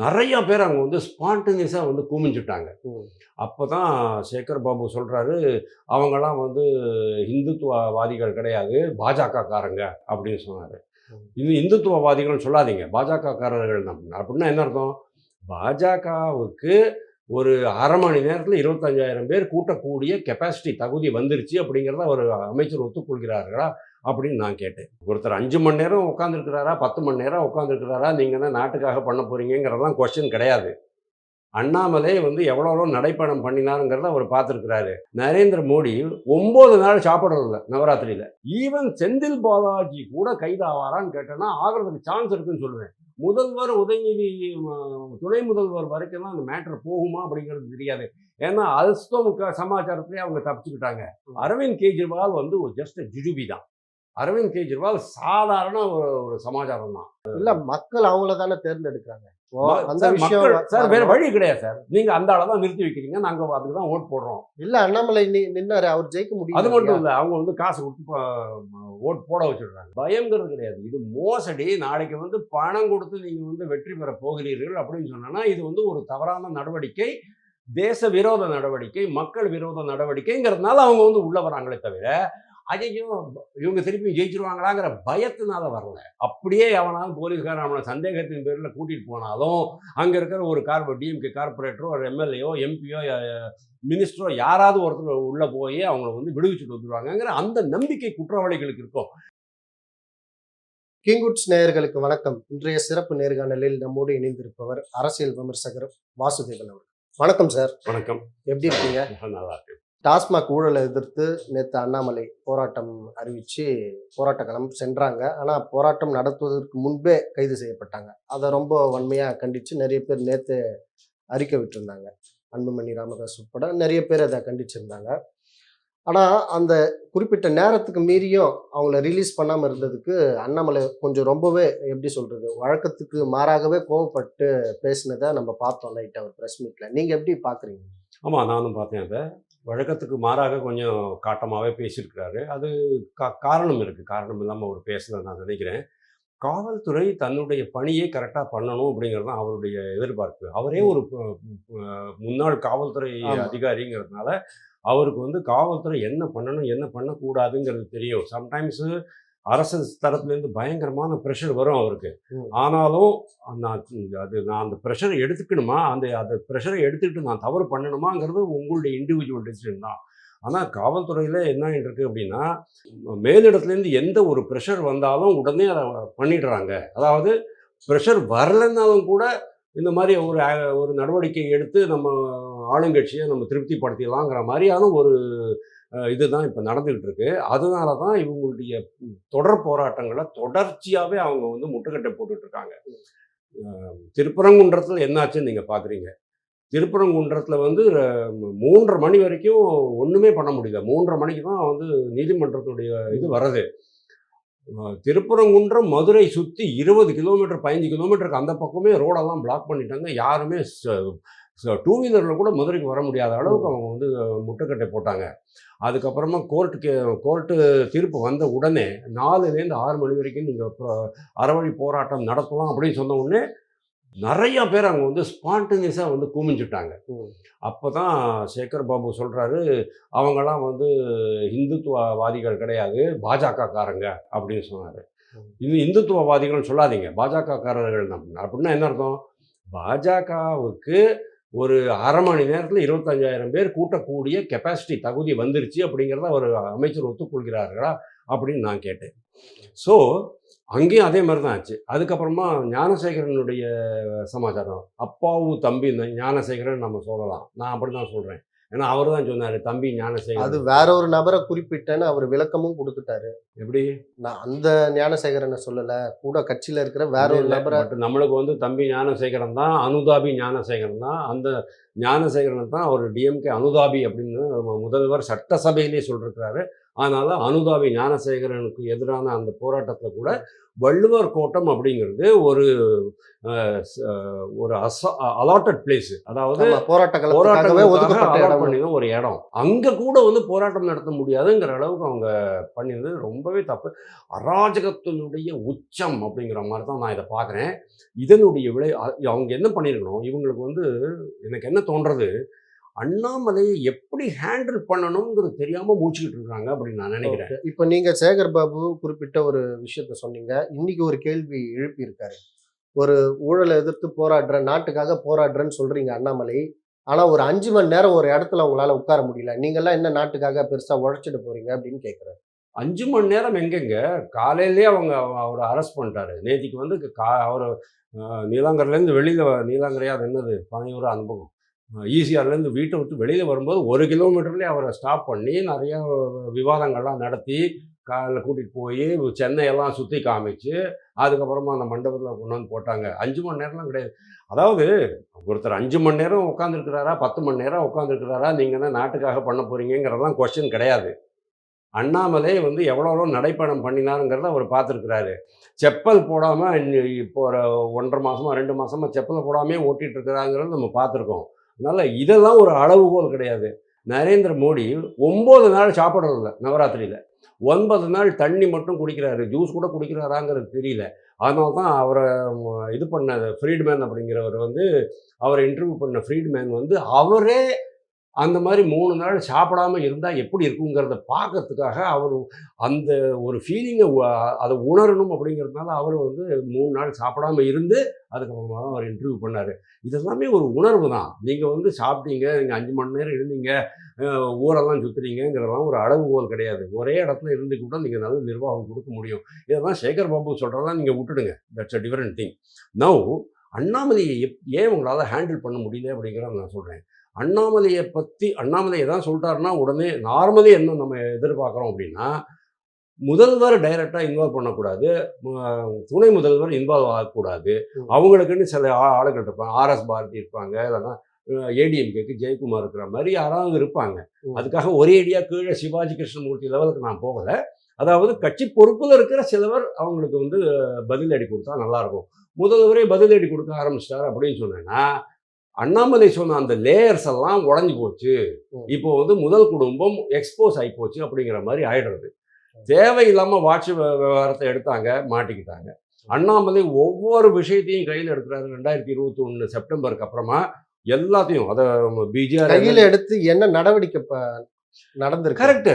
நிறைய பேர் அங்கே வந்து ஸ்பான்டனியஸாக வந்து குமிஞ்சுட்டாங்க. அப்போ தான் சேகர் பாபு சொல்கிறாரு அவங்கெல்லாம் வந்து இந்துத்துவவாதிகள் கிடையாது பாஜக காரங்க அப்படின்னு சொன்னார். இது இந்துத்துவவாதிகள்னு சொல்லாதீங்க பாஜக காரர்கள் தான் அப்படின்னா என்ன அர்த்தம் பாஜகவுக்கு ஒரு அரை மணி நேரத்தில் இருபத்தஞ்சாயிரம் பேர் கூட்டக்கூடிய கெப்பாசிட்டி தகுதி வந்துருச்சு அப்படிங்கிறத ஒரு அமைச்சர் ஒத்துக்கொள்கிறார்களா அப்படின்னு நான் கேட்டேன். ஒருத்தர் அஞ்சு மணி நேரம் உட்காந்துருக்கிறாரா பத்து மணி நேரம் உட்காந்துருக்கிறாரா நீங்கள் என்ன நாட்டுக்காக பண்ண போகிறீங்கிறதெல்லாம் கொஸ்டின் கிடையாது. அண்ணாமலை வந்து எவ்வளோ நடைப்பயணம் பண்ணினாருங்கிறத அவர் பார்த்துருக்கிறாரு. நரேந்திர மோடி ஒம்பது நாள் சாப்பிட்றதில்ல நவராத்திரியில். ஈவன் செந்தில் பாலாஜி கூட கைதாவாரான்னு கேட்டேன்னா ஆகிறதுக்கு சான்ஸ் இருக்குன்னு சொல்லுவேன். முதல்வர் உதயநிதி துணை முதல்வர் வரைக்கும் தான் அந்த மேட்டர் போகுமா அப்படிங்கிறது தெரியாது. ஏன்னா அல்ஸ்தம் சமாச்சாரத்திலே அவங்க தப்பிச்சுக்கிட்டாங்க. அரவிந்த் கெஜ்ரிவால் வந்து ஜஸ்ட் ஜுஜுபி தான். அரவிந்த் கெஜ்ரிவால் சாதாரண ஒரு ஒரு சமாச்சாரம் தான் இல்ல மக்கள் அவங்கள தானே தேர்ந்தெடுக்கிறாங்க. சார், விஷயம் மக்கள் சார் வேற. வழி கிடையாது சார். நீங்க அந்த ஆளை தான் நிறுத்தி வைக்கிறீங்க நாங்க அதுக்கு தான் ஓட் போடுறோம். இல்ல அண்ணாமலை நின்னாரு அவர் ஜெயிக்க முடியும் அது மட்டும் இல்ல அவங்க வந்து காசு கொடுத்து ஓட் போட வச்சிடுறாங்க. பயங்கிறது கிடையாது. இது மோசடி நாளைக்கு வந்து பணம் கொடுத்து நீங்க வந்து வெற்றி பெற போகிறீர்கள் அப்படின்னு சொன்னா இது வந்து ஒரு தவறான நடவடிக்கை தேச விரோத நடவடிக்கை மக்கள் விரோத நடவடிக்கைங்கிறதுனால அவங்க வந்து உள்ள வராங்களே தவிர ஐயோ இவங்க திருப்பி ஜெயிச்சிருவாங்களாங்கிற பயத்தினால வரல. அப்படியே அவனாலும் போலீஸ்காரன் அவனை சந்தேகத்தின் பேரில் கூட்டிட்டு போனாலும் அங்க இருக்கிற ஒரு கார் டிஎம்கே கார்பரேட்டரோ ஒரு எம்எல்ஏயோ எம்பியோ மினிஸ்டரோ யாராவது ஒருத்தர் உள்ள போய் அவங்கள வந்து விடுவிச்சுட்டு வந்துருவாங்கங்கிற அந்த நம்பிக்கை குற்றவாளிகளுக்கு இருக்கும். கிங்குட்ஸ் நேயர்களுக்கு வணக்கம். இன்றைய சிறப்பு நேர்காணலில் நம்மோடு இணைந்திருப்பவர் அரசியல் விமர்சகர் வாசுதேவன் அவர் வணக்கம் சார். வணக்கம். எப்படி இருக்கீங்க? நல்லா இருக்கு டாஸ்மாக் ஊழலை எதிர்த்து நேற்று அண்ணாமலை போராட்டம் அறிவித்து போராட்ட களம் சென்றாங்க. ஆனால் போராட்டம் நடத்துவதற்கு முன்பே கைது செய்யப்பட்டாங்க. அதை ரொம்ப வன்மையாக கண்டித்து நிறைய பேர் நேற்று அறிக்கை விட்டுருந்தாங்க. அன்புமணி ராமதாஸ் உட்பட நிறைய பேர் அதை கண்டிச்சிருந்தாங்க. ஆனால் அந்த குறிப்பிட்ட நேரத்துக்கு மீறியும் அவங்கள ரிலீஸ் பண்ணாமல் இருந்ததுக்கு அண்ணாமலை கொஞ்சம் ரொம்பவே எப்படி சொல்கிறது வழக்கத்துக்கு மாறாகவே கோவப்பட்டு பேசினதை நம்ம பார்த்தோம் நைட் அவர் ப்ரெஸ் மீட்டில் நீங்கள் எப்படி பார்க்குறீங்க ஆமா நானும் பார்த்தேன் அதை. வழக்கத்துக்கு மாறாக கொஞ்சம் காட்டமாகவே பேசியிருக்கிறாரு. அது கா காரணம் இருக்கு. காரணம் இல்லாமல் அவர் பேசல நான் நினைக்கிறேன். காவல்துறை தன்னுடைய பணியை கரெக்டாக பண்ணணும் அப்படிங்கிறது தான் அவருடைய எதிர்பார்ப்பு. அவரே ஒரு முன்னாள் காவல்துறை. அதிகாரிங்கிறதுனால அவருக்கு வந்து காவல்துறை என்ன பண்ணணும் என்ன பண்ணக்கூடாதுங்கிறது தெரியும். சம்டைம்ஸு அரசு தரப்புலேருந்து பயங்கரமான ப்ரெஷர் வரும் அவருக்கு. ஆனாலும் நான் அது நான் அந்த ப்ரெஷரை எடுத்துக்கணுமா? அந்த அந்த ப்ரெஷரை எடுத்துக்கிட்டு நான் தவறு பண்ணணுமாங்கிறது உங்களுடைய இண்டிவிஜுவல் டெசிஷன் தான். ஆனால் காவல்துறையில் என்ன இருக்கு அப்படின்னா மேலிடத்துலேருந்து எந்த ஒரு ப்ரெஷர் வந்தாலும் உடனே அதை பண்ணிடுறாங்க. அதாவது ப்ரெஷர் வரலைன்னாலும் கூட இந்த மாதிரி ஒரு ஒரு நடவடிக்கை எடுத்து நம்ம ஆளுங்கட்சியை நம்ம திருப்திப்படுத்திடலாங்கிற மாதிரியான ஒரு இதுதான் இப்போ நடந்துகிட்டு இருக்கு அதனால தான் இவங்களுடைய தொடர் போராட்டங்களை தொடர்ச்சியாகவே அவங்க வந்து முட்டுக்கட்டை போட்டுட்டு இருக்காங்க திருப்பரங்குன்றத்தில் என்னாச்சுன்னு நீங்கள் பார்க்குறீங்க திருப்பரங்குன்றத்தில் வந்து மூன்றரை மணி வரைக்கும் ஒன்றுமே பண்ண முடியல. மூன்றரை மணிக்கு தான் வந்து நீதிமன்றத்துடைய இது வர்றது. திருப்பரங்குன்றம் மதுரை சுற்றி இருபது கிலோமீட்டர் பதினஞ்சு கிலோமீட்டருக்கு அந்த பக்கமே ரோடெல்லாம் பிளாக் பண்ணிட்டாங்க. யாருமே டூ வீலரில் கூட மதுரைக்கு வர முடியாத அளவுக்கு அவங்க வந்து முட்டுக்கட்டை போட்டாங்க. அதுக்கப்புறமா கோர்ட்டுக்கு கோர்ட்டு தீர்ப்பு வந்த உடனே நாலுலேருந்து ஆறு மணி வரைக்கும் நீங்கள் அறவழி போராட்டம் நடத்தலாம் அப்படின்னு சொன்ன உடனே நிறையா பேர் அங்கே வந்து ஸ்பான்டனியஸாக வந்து குமிஞ்சுட்டாங்க. அப்போ தான் சேகர் பாபு சொல்கிறாரு அவங்கெல்லாம் வந்து இந்துத்துவவாதிகள் கிடையாது பாஜகக்காரங்க அப்படின்னு சொன்னார். இது இந்துத்துவவாதிகள்னு சொல்லாதீங்க பாஜக காரர்கள் அப்படின்னா என்ன அர்த்தம்? பாஜகவுக்கு ஒரு அரை மணி நேரத்தில் இருபத்தஞ்சாயிரம் பேர் கூட்டக்கூடிய கெப்பாசிட்டி தகுதி வந்துருச்சு அப்படிங்கிறத ஒரு அமைச்சர் ஒத்துக்கொள்கிறார்களா அப்படின்னு நான் கேட்டேன். ஸோ அங்கேயும் அதே மாதிரி தான் ஆச்சு. அதுக்கப்புறமா ஞானசேகரனுடைய சமாச்சாரம். அப்பாவு தம்பி ஞானசேகரன் நம்ம சொல்லலாம். நான் அப்படி தான் சொல்கிறேன் ஏன்னா அவர் தான் சொன்னார் தம்பி அது ஞானசேகரன் வேற ஒரு நபரை குறிப்பிட்டேன்னு அவர் விளக்கமும் கொடுத்துட்டாரு. எப்படி? நான் அந்த ஞானசேகரனை சொல்லல. கூட கட்சியில இருக்கிற வேற ஒரு நபரை நம்மளுக்கு வந்து தம்பி ஞானசேகரன் தான் அனுதாபி ஞானசேகரன் தான். அந்த ஞானசேகரன் தான் அவர் டிஎம்கே அனுதாபி அப்படின்னு முதல்வர் சட்டசபையிலே சொல்லிருக்கிறாரு. அதனால அனுதாபி ஞானசேகரனுக்கு எதிரான அந்த போராட்டத்தில் கூட வள்ளுவர் கோட்டம் அப்படிங்கிறது ஒரு ஒரு அச அலாட்டட் பிளேஸ் அதாவது ஆமா, போராட்ட காலத்துக்காகவே போராட்டங்களுக்காக ஒதுக்கப்பட்ட allot இடம். பண்ணின ஒரு இடம். அங்க கூட வந்து போராட்டம் நடத்த முடியாதுங்கிற அளவுக்கு அவங்க பண்ணினது ரொம்பவே தப்பு. அராஜகத்தினுடைய உச்சம் அப்படிங்கிற மாதிரி தான் நான் இதை பார்க்குறேன். இதனுடைய விளை அவங்க என்ன பண்ணியிருக்கணும் இவங்களுக்கு வந்து எனக்கு என்ன தோன்றது. அண்ணாமலையை எப்படி ஹேண்டில் பண்ணணுங்கிறது தெரியாம மூச்சுக்கிட்டு இருக்காங்க அப்படின்னு நான் நினைக்கிறேன். இப்ப நீங்க சேகர் பாபு குறிப்பிட்ட ஒரு விஷயத்த சொன்னீங்க. இன்னைக்கு ஒரு கேள்வி எழுப்பி இருக்காரு ஒரு ஊழலை எதிர்த்து போராடுறேன் நாட்டுக்காக போராடுறேன்னு சொல்றீங்க அண்ணாமலை. ஆனா ஒரு அஞ்சு மணி நேரம் ஒரு இடத்துல உங்களால உட்கார முடியல. நீங்கெல்லாம் என்ன நாட்டுக்காக பெருசா உழைச்சிட்டு போறீங்க அப்படின்னு கேக்குறாரு அஞ்சு மணி நேரம் எங்கெங்க? காலையிலேயே அவங்க அவ- அவரை அரெஸ்ட் பண்ணிட்டாரு. நேத்திக்கு வந்து கா அவர் நீலாங்கர்லேருந்து வெளியில் நீலாங்கரையா அது என்னது? பனையூர் பக்கம் ஈசிஆர்லேருந்து வீட்டை விட்டு வெளியில் வரும்போது ஒரு கிலோமீட்டர்லேயே அவரை ஸ்டாப் பண்ணி நிறைய விவாதங்கள்லாம் நடத்தி காலில் கூட்டிகிட்டு போய் சென்னையெல்லாம் சுற்றி காமிச்சு அதுக்கப்புறமா அந்த மண்டபத்தில் கொண்டு வந்து போட்டாங்க. அஞ்சு மணி நேரம்லாம் கிடையாது. அதாவது ஒருத்தர் அஞ்சு மணி நேரம் உட்காந்துருக்கிறாரா பத்து மணி நேரம் உட்காந்துருக்கிறாரா நீங்கள் என்ன நாட்டுக்காக பண்ண போகிறீங்கிறதெல்லாம் கொஸ்டின் கிடையாது. அண்ணாமலை வந்து எவ்வளோ நடைப்பயணம் பண்ணினாருங்கிறத அவர் பார்த்துருக்கிறாரு. செப்பல் போடாமல் இப்போ ஒரு ஒன்றரை மாதமாக ரெண்டு மாதமாக செப்பல் போடாமே ஓட்டிகிட்டு இருக்கிறாங்கிறத நம்ம பார்த்துருக்கோம். அதனால் இதெல்லாம் ஒரு அளவுகோல் கிடையாது. நரேந்திர மோடி ஒம்பது நாள் சாப்பிட்றதில்ல நவராத்திரியில். ஒன்பது நாள் தண்ணி மட்டும் குடிக்கிறாரு ஜூஸ் கூட குடிக்கிறாராங்கிறது தெரியல. அதனால தான் அவரை இது பண்ண ஃப்ரீட்மேன் அப்படிங்கிறவர் வந்து அவரை இன்டர்வியூ பண்ண ஃப்ரீட்மேன் வந்து அவரே அந்த மாதிரி மூணு நாள் சாப்பிடாம இருந்தால் எப்படி இருக்குங்கிறத பார்க்கறதுக்காக அவர் அந்த ஒரு ஃபீலிங்கை அதை உணரணும் அப்படிங்கிறதுனால அவர் வந்து மூணு நாள் சாப்பிடாம இருந்து அதுக்கப்புறமா தான் அவர் இன்டர்வியூ பண்ணார். இதெல்லாமே ஒரு உணர்வு தான். நீங்கள் வந்து சாப்பிட்டீங்க நீங்கள் அஞ்சு மணி நேரம் இருந்தீங்க ஊரெல்லாம் சுற்றுறீங்கிறதெல்லாம் ஒரு அளவுகோல் கிடையாது. ஒரே இடத்துல இருந்து கூட நீங்கள் நல்ல நிர்வாகம் கொடுக்க முடியும். இதெல்லாம் சேகர் பாபு சொல்கிறதெல்லாம் நீங்கள் விட்டுடுங்க. That's a different thing now அண்ணாமலையை எப் ஏன் உங்களால் ஹேண்டில் பண்ண முடியல அப்படிங்கிறத நான் சொல்கிறேன் அண்ணாமலையை பற்றி அண்ணாமலை எதாவது சொல்லிட்டாருன்னா உடனே நார்மலி என்ன நம்ம எதிர்பார்க்குறோம் அப்படின்னா முதல்வர் டைரெக்டாக இன்வால்வ் பண்ணக்கூடாது. துணை முதல்வர் இன்வால்வ் ஆகக்கூடாது. அவங்களுக்குன்னு சில ஆளுகள் இருப்பாங்க. ஆர்எஸ் பாரதி இருப்பாங்க. இல்லைன்னா ஏடிஎம்கேக்கு ஜெயக்குமார் இருக்கிற மாதிரி யாராவது இருப்பாங்க. அதுக்காக ஒரே அடியாக கீழே சிவாஜி கிருஷ்ணமூர்த்தி லெவலுக்கு நான் போகலை. அதாவது கட்சி பொறுப்பில் இருக்கிற சிலவர் அவங்களுக்கு வந்து பதிலடி கொடுத்தா நல்லாயிருக்கும் முதல்வரே பதிலடி கொடுக்க ஆரம்பிச்சிட்டார் அப்படின்னு சொன்னேன்னா அண்ணாமலை சொன்ன அந்த லேயர்ஸ் எல்லாம் உடஞ்சி போச்சு. இப்போ வந்து முதல் குடும்பம் எக்ஸ்போஸ் ஆகி போச்சு அப்படிங்கிற மாதிரி ஆயிடுறது. தேவையில்லாமல் வாட்ச் விவகாரத்தை எடுத்தாங்க மாட்டிக்கிட்டாங்க. அண்ணாமலை ஒவ்வொரு விஷயத்தையும் கையில் எடுக்கிறாரு. ரெண்டாயிரத்தி இருபத்தி ஒன்று செப்டம்பருக்கு அப்புறமா எல்லாத்தையும் அதை பிஜிஆர் கையில எடுத்து என்ன நடவடிக்கை நடந்திருக்கு? கரெக்ட்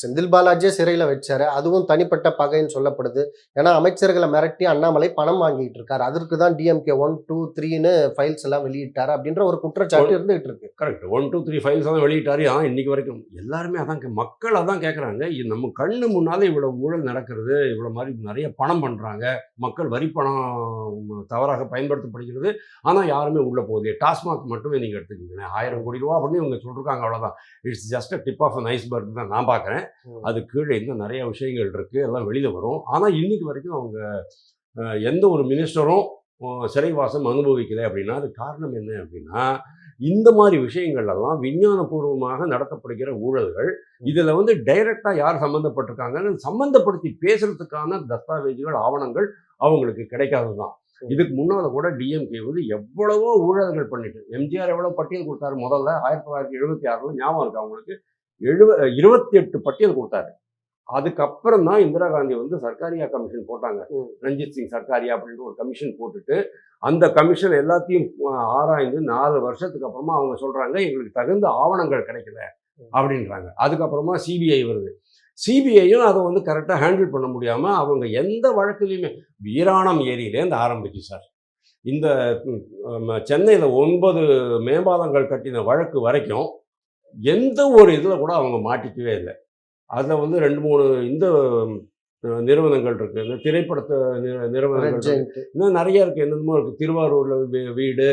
செந்தில் பாலாஜியே சிறையில வச்சாரு. அதுவும் தனிப்பட்ட பகைன்னு சொல்லப்படுது. ஏன்னா அமைச்சர்களை மிரட்டி அண்ணாமலை பணம் வாங்கிட்டு இருக்காரு. அதற்கு தான் டிஎம்கே ஒன் டூ த்ரீன்னு ஃபைல்ஸ் எல்லாம் வெளியிட்டாரு அப்படின்ற ஒரு குற்றச்சாட்டு இருந்துகிட்டு இருக்கு. Correct one two three files தான் வெளியிட்டாரு. ஆ இன்னைக்கு வரைக்கும் எல்லாருமே அதான் மக்கள் அதான் கேட்குறாங்க நம்ம கண்ணு முன்னாலே இவ்வளோ ஊழல் நடக்கிறது இவ்வளோ மாதிரி நிறைய பணம் பண்ணுறாங்க மக்கள் வரி பணம் தவறாக பயன்படுத்தப்படுகிறது. ஆனால் யாருமே உள்ளே போகுது டாஸ்மாக் மட்டுமே நீங்கள் எடுத்துக்கிங்க ஆயிரம் கோடி ரூபா அப்படின்னு இவங்க சொல்லிருக்காங்க. அவ்வளோதான் it's just a tip of an iceberg தான். நான் பார்க்குறேன் ம். அது கீழே இன்னும் நிறைய விஷயங்கள் இருக்குது எல்லாம் வெளியில் வரும். ஆனால் இன்னைக்கு வரைக்கும் அவங்க எந்த ஒரு மினிஸ்டரும் சிறைவாசம் அனுபவிக்கலை அப்படின்னா அது காரணம் என்ன அப்படின்னா இந்த மாதிரி விஷயங்கள் எல்லாம் விஞ்ஞானபூர்வமாக நடத்தப்படுகிற ஊழல்கள் இதில் வந்து டைரக்டாக யார் சம்மந்தப்பட்டிருக்காங்கன்னு சம்மந்தப்படுத்தி பேசுறதுக்கான தஸ்தாவேஜுகள் ஆவணங்கள் அவங்களுக்கு கிடைக்காது தான் இதுக்கு முன்னால் கூட டிஎம்கே வந்து எவ்வளவோ ஊழல்கள் பண்ணிட்டு எம்ஜிஆர் எவ்வளோ பட்டியல் கொடுத்தாரு முதல்ல ஆயிரத்தி தொள்ளாயிரத்தி எழுபத்தி ஆறில் ஞாபகம் இருக்கு அவங்களுக்கு எழுப இருபத்தி எட்டு பட்டியல் கொடுத்தாரு. அதுக்கப்புறம் தான் இந்திரா காந்தி வந்து சர்க்காரியா கமிஷன் போட்டாங்க. ரஞ்சித் சிங் சர்க்காரியா அப்படின்ட்டு ஒரு கமிஷன் போட்டுட்டு அந்த கமிஷன் எல்லாத்தையும் ஆராய்ந்து நாலு வருஷத்துக்கு அப்புறமா அவங்க சொல்றாங்க எங்களுக்கு தகுந்த ஆவணங்கள் கிடைக்கல அப்படின்றாங்க. அதுக்கப்புறமா சிபிஐ வருது. சிபிஐயும் அதை வந்து கரெக்டாக ஹேண்டில் பண்ண முடியாமல் அவங்க எந்த வழக்குலையுமே வீராணம் ஏரியிலேருந்து ஆரம்பிச்சு சார். இந்த சென்னையில் ஒன்பது மேம்பாலங்கள் கட்டின வழக்கு வரைக்கும் எந்த ஒரு இதில் கூட அவங்க மாட்டிக்கவே இல்லை. அதில் வந்து ரெண்டு மூணு இந்த நிறுவனங்கள் இருக்குது இந்த திரைப்படத்தை நிறுவனங்கள். இன்னும் நிறைய இருக்குது என்னென்னமோ இருக்குது திருவாரூரில் வீடு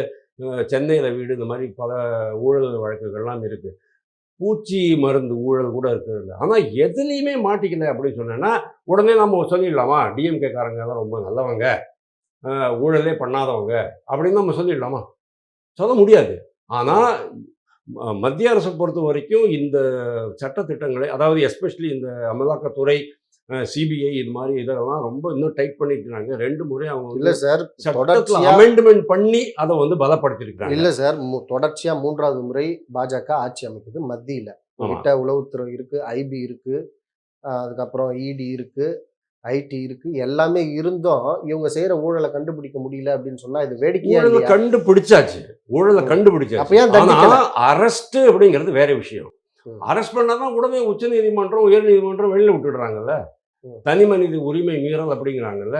சென்னையில் வீடு இந்த மாதிரி பல ஊழல் வழக்குகள்லாம் இருக்குது பூச்சி மருந்து ஊழல் கூட இருக்குது ஆனால் எதுலேயுமே மாட்டிக்கல அப்படின்னு சொன்னேன்னா உடனே நம்ம சொல்லிடலாமா? டிஎம்கே காரங்க தான் ரொம்ப நல்லவங்க. ஊழலே பண்ணாதவங்க அப்படின்னு நம்ம சொல்லிடலாமா? சொல்ல முடியாது. ஆனால் மத்திய அரசை பொறுத்த வரைக்கும் இந்த சட்டத்திட்டங்களை அதாவது எஸ்பெஷலி இந்த அமலாக்கத்துறை சிபிஐ இது மாதிரி இதெல்லாம் ரொம்ப இன்னும் டைட் பண்ணிருக்காங்க ரெண்டு முறை அவங்க இல்ல சார் சட்டத்தில் அமெண்ட்மெண்ட் பண்ணி அதை வந்து பலப்படுத்திருக்காங்க இல்ல சார் மு- தொடர்ச்சியா மூன்றாவது முறை பாஜக ஆட்சி அமைக்குது மத்தியில. கிட்ட உளவுத்துறை இருக்கு ஐபி இருக்கு ஆஹ் அதுக்கப்புறம் இடி இருக்கு ஐடி இருக்கு எல்லாமே இருந்தும் இவங்க செய்யற ஊழலை கண்டுபிடிக்க முடியல அப்படின்னு சொன்னா இது வேடிக்கையா ஊழலை கண்டுபிடிச்சாச்சு ஊழலை. கண்டுபிடிச்சாச்சு ஆனா? அரெஸ்ட் அப்படிங்கிறது வேற விஷயம். அரெஸ்ட் பண்ணாதான் உடனே உச்ச நீதிமன்றம் உயர் நீதிமன்றம் வெளியில விட்டுடுறாங்கல்ல. தனி மனித உரிமை மீறல் அப்படிங்கிறாங்கல்ல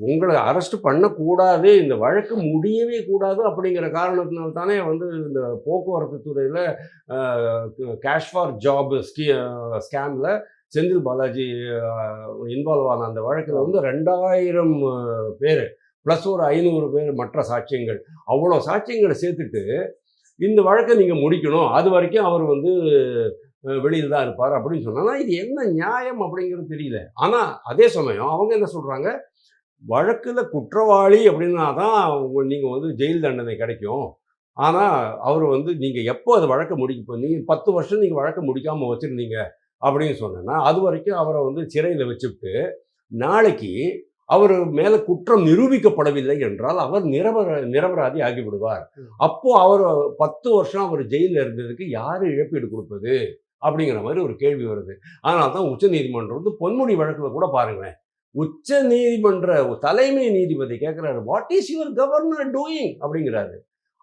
உங்களை அரெஸ்ட் பண்ணக்கூடாது இந்த வழக்கு முடியவே கூடாது அப்படிங்கிற காரணத்தினால தானே வந்து இந்த போக்குவரத்து துறையில் கேஷ் ஃபார் ஜாப் ஸ்கீ ஸ்கேமில் செந்தில் பாலாஜி இன்வால்வ் ஆன அந்த வழக்கில் வந்து ரெண்டாயிரம் பேர் ப்ளஸ் ஒரு ஐநூறு பேர் மற்ற சாட்சியங்கள். அவ்வளோ சாட்சியங்களை சேர்த்துட்டு இந்த வழக்கை நீங்கள் முடிக்கணும். அது வரைக்கும் அவர் வந்து வெளியில் தான் இருப்பார் அப்படின்னு சொன்னா இது என்ன நியாயம் அப்படிங்கிறது தெரியல. ஆனால் அதே சமயம் அவங்க என்ன சொல்கிறாங்க வழக்கில் குற்றவாளி அப்படின்னா தான் நீங்கள் வந்து ஜெயில் தண்டனை கிடைக்கும். ஆனால் அவர் வந்து நீங்கள் எப்போ அது வழக்கை முடிக்க நீங்கள் பத்து வருஷம் நீங்கள் வழக்கை முடிக்காமல் வச்சுருந்தீங்க. அப்படின்னு சொன்னேன்னா அது வரைக்கும் அவரை வந்து சிறையில் வச்சுவிட்டு நாளைக்கு அவர் மேலே குற்றம் நிரூபிக்கப்படவில்லை என்றால் அவர் நிரபர நிரபராதி ஆகிவிடுவார். அப்போ அவர் பத்து வருஷம் அவர் ஜெயிலில் இருந்ததுக்கு யார் இழப்பீடு கொடுப்பது? அப்படிங்கிற மாதிரி ஒரு கேள்வி வருது. அதனால தான் உச்ச நீதிமன்றம் வந்து பொன்முடி வழக்கில் கூட பாருங்களேன். உச்ச நீதிமன்ற தலைமை நீதிபதி கேட்குறாரு what is your governor doing அப்படிங்கிறாரு.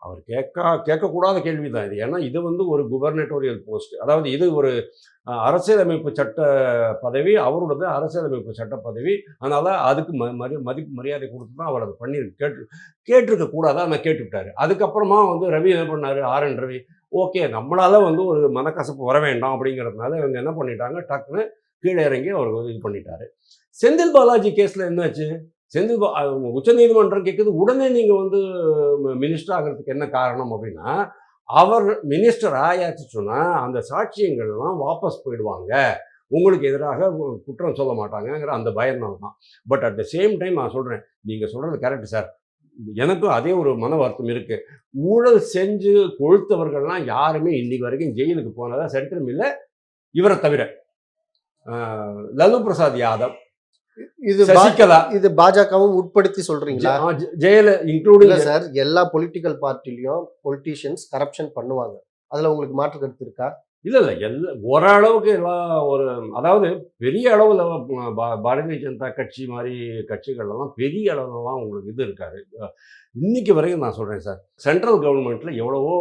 அவர் கேட்க கேட்கக்கூடாத கேள்வி தான் இது. ஏன்னா இது வந்து ஒரு குவர்னட்டோரியல் போஸ்ட் அதாவது இது ஒரு அரசியலமைப்பு சட்ட பதவி அவரோடது அரசியலமைப்பு சட்ட பதவி. அதனால் அதுக்கு ம மரி மதிப்பு மரியாதை கொடுத்து தான் அவர் அதை பண்ணி கேட்டு கேட்டிருக்க கூடாதா? நான் கேட்டுவிட்டாரு. அதுக்கப்புறமா வந்து ரவி என்ன பண்ணார்? R N Ravi. ஓகே நம்மளால வந்து ஒரு மனக்கசப்பு வர வேண்டாம் அப்படிங்கிறதுனால இவங்க என்ன பண்ணிட்டாங்க? டக்குன்னு கீழே இறங்கி அவர் வந்து இது பண்ணிட்டாரு. செந்தில் பாலாஜி கேஸில் என்னாச்சு? செந்தில் உச்சநீதிமன்றம் உச்ச நீதிமன்றம் கேட்குது உடனே நீங்கள் வந்து மினிஸ்டர் ஆகிறதுக்கு என்ன காரணம் அப்படின்னா அவர் மினிஸ்டர் ஆயாச்சு சொன்னால் அந்த சாட்சியங்கள்லாம் வாபஸ் போயிடுவாங்க. உங்களுக்கு எதிராக குற்றம் சொல்ல மாட்டாங்கங்கிற அந்த பயம்னால தான் but at the same time நான் சொல்கிறேன் நீங்கள் சொல்கிறது கரெக்ட் சார் எனக்கும் அதே ஒரு மன வருத்தம் இருக்குது ஊழல் செஞ்சு கொழுத்தவர்கள்லாம் யாருமே இன்னைக்கு வரைக்கும் ஜெயிலுக்கு போனதாக சரித்திரம் இல்லை இவரை தவிர. லலு பிரசாத் யாதவ் இது சசிகலா. இது பாஜகவும் உட்படுத்தி சொல்றீங்களா? ஜெயல இன்க்ளூடிங் இல்ல சார் எல்லா பொலிட்டிக்கல் பார்ட்டிலையும் பொலிட்டீஷியன்ஸ் கரப்ஷன் பண்ணுவாங்க. அதுல உங்களுக்கு மாற்று கருத்து இருக்கா? இல்ல இல்ல எல்லா ஓரளவுக்கு எல்லாம் ஒரு அதாவது பெரிய அளவுல பாரதிய ஜனதா கட்சி மாதிரி கட்சிகள்லாம் பெரிய அளவுலலாம் உங்களுக்கு இது இருக்காரு இன்னைக்கு வரைக்கும் நான் சொல்றேன் சார் சென்ட்ரல் கவர்மெண்ட்ல எவ்வளவோ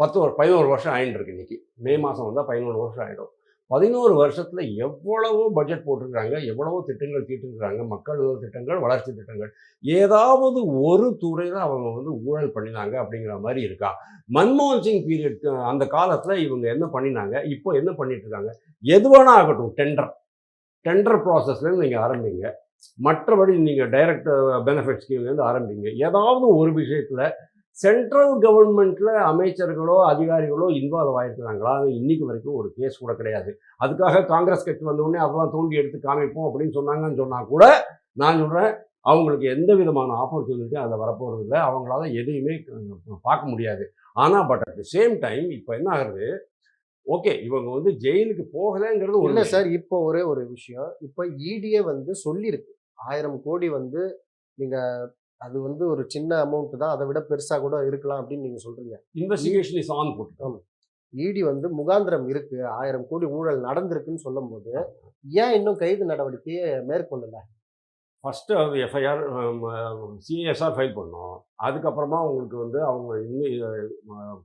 பத்து ஒரு பதினோரு வருஷம் ஆயிட்டு இருக்கு இன்னைக்கு. மே மாசம் வந்தா பதினோரு வருஷம் ஆயிடும். பதினோரு வருஷத்தில் எவ்வளவோ பட்ஜெட் போட்டிருக்கிறாங்க எவ்வளவோ திட்டங்கள் தீட்டிருக்கிறாங்க மக்கள் நல திட்டங்கள் வளர்ச்சி திட்டங்கள். ஏதாவது ஒரு துறையில் அவங்க வந்து ஊழல் பண்ணினாங்க அப்படிங்கிற மாதிரி இருக்கா? மன்மோகன் சிங் பீரியட் அந்த காலத்தில் இவங்க என்ன பண்ணினாங்க? இப்போ என்ன பண்ணிட்டு இருக்காங்க எது வேணா ஆகட்டும் டெண்டர் டெண்டர் ப்ராசஸ்லேருந்து நீங்கள் ஆரம்பிங்க. மற்றபடி நீங்கள் டைரக்ட் பெனிஃபிட் uh, ஸ்கீம்லேருந்து ஆரம்பிங்க. ஏதாவது ஒரு விஷயத்தில் சென்ட்ரல் கவர்மெண்ட்டில் அமைச்சர்களோ அதிகாரிகளோ இன்வால்வ் ஆகிருக்கிறாங்களா அது இன்னைக்கு வரைக்கும் ஒரு கேஸ் கூட கிடையாது. அதுக்காக காங்கிரஸ் கட்சி வந்த உடனே அதெல்லாம் தோண்டி எடுத்து காமிப்போம் அப்படின்னு சொன்னாங்கன்னு சொன்னால் கூட நான் சொல்கிறேன் அவங்களுக்கு எந்த விதமான ஆப்பர்ச்சுனிட்டியும் அதில் வரப்போகிறது இல்லை. அவங்களால எதையுமே பார்க்க முடியாது. ஆனால் but at the same time இப்போ என்ன ஆகுறது ஓகே இவங்க வந்து ஜெயிலுக்கு போகலைங்கிறது இல்ல. சார் இப்போ ஒரே ஒரு விஷயம். இப்போ இடியே வந்து சொல்லியிருக்கு ஆயிரம் கோடி வந்து நீங்க அது வந்து ஒரு சின்ன அமௌண்ட் தான். அதை விட பெருசா கூட இருக்கலாம் அப்படின்னு நீங்க சொல்றீங்க. இன்வெஸ்டிகேஷன் இஸ் ஆன் போட்டு இடி வந்து முகாந்திரம் இருக்கு. ஆயிரம் கோடி ஊழல் நடந்திருக்குன்னு சொல்லும்போது ஏன் இன்னும் கைது நடவடிக்கையை மேற்கொள்ளல? ஃபஸ்ட்டு எஃப்ஐஆர் சிஎஸ்ஆர் ஃபைல் பண்ணோம். அதுக்கப்புறமா உங்களுக்கு வந்து அவங்க இன்னும்